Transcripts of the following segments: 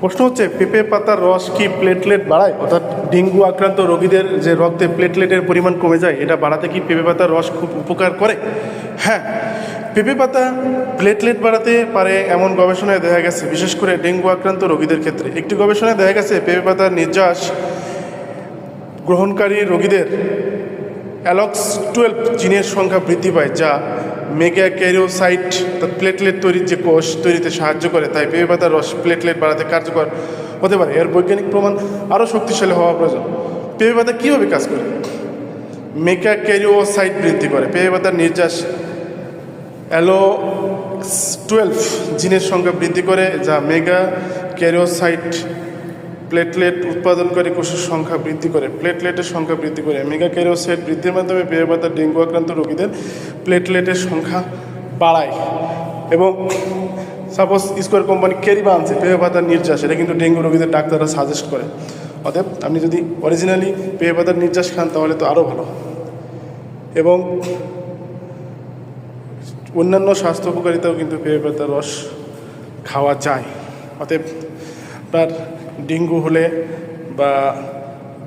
প্রশ্ন হচ্ছে, পেঁপে পাতার রস কি প্লেটলেট বাড়ায়? অর্থাৎ ডেঙ্গু আক্রান্ত রোগীদের যে রক্তে প্লেটলেটের পরিমাণ কমে যায়, এটা বাড়াতে কি পেঁপে পাতার রস খুব উপকার করে? হ্যাঁ পেঁপে পাতা প্লেটলেট বাড়াতে পারে এমন গবেষণায় দেখা গেছে, বিশেষ করে ডেঙ্গু আক্রান্ত রোগীদের ক্ষেত্রে। একটি গবেষণায় দেখা গেছে, পেঁপে পাতার নির্যাস গ্রহণকারী রোগীদের অ্যালক্স টুয়েলভ জিনের সংখ্যা বৃদ্ধি পায়, যা মেগা ক্যারিওসাইট প্লেটলেট তৈরির যে কোষ তৈরিতে সাহায্য করে, তাই পেঁপে পাতার রস প্লেটলেট বাড়াতে কার্যকর হতে পারে। এর বৈজ্ঞানিক প্রমাণ আরও শক্তিশালী হওয়া প্রয়োজন। পেঁপে পাতা কীভাবে কাজ করে? মেগা ক্যারিওসাইট বৃদ্ধি করে। পেঁপে পাতার নির্যাস অ্যালো টুয়েলভ জিনের সংখ্যা বৃদ্ধি করে, যা মেগা ক্যারিওসাইট প্লেটলেট উৎপাদনকারী কোষের সংখ্যা বৃদ্ধি করে। প্লেটলেটের সংখ্যা বৃদ্ধি করে। মেগা ক্যারিওসাইট বৃদ্ধির মাধ্যমে পেয়ে পাতার ডেঙ্গু আক্রান্ত রোগীদের প্লেটলেটের সংখ্যা বাড়ায়। এবং সাপোজ স্কোয়ার কোম্পানি ক্যারিবা আনছে পেয়ে পাতার নির্যাস, এটা কিন্তু ডেঙ্গু রোগীদের ডাক্তাররা সাজেস্ট করে। অতএব আপনি যদি অরিজিনালি পেয়ে পাতার নির্যাস খান, তাহলে তো আরও ভালো। এবং অন্যান্য স্বাস্থ্য উপকারিতাও কিন্তু পেঁপে পাতার রস খাওয়া যায়। অতএব আপনার ডেঙ্গু হলে বা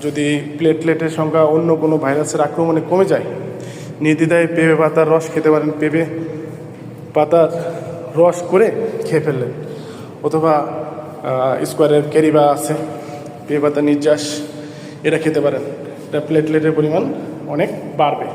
যদি প্লেটলেটের সংখ্যা অন্য কোনো ভাইরাসের আক্রমণে কমে যায়, নির্দ্বিধায় পেঁপে পাতার রস খেতে পারেন। পেঁপে পাতার রস করে খেয়ে ফেললেন। অথবা স্কোয়ারের ক্যারিবা আছে, পেঁপে পাতা নির্যাস এটা খেতে পারেন। এটা প্লেটলেটের পরিমাণ অনেক বাড়বে।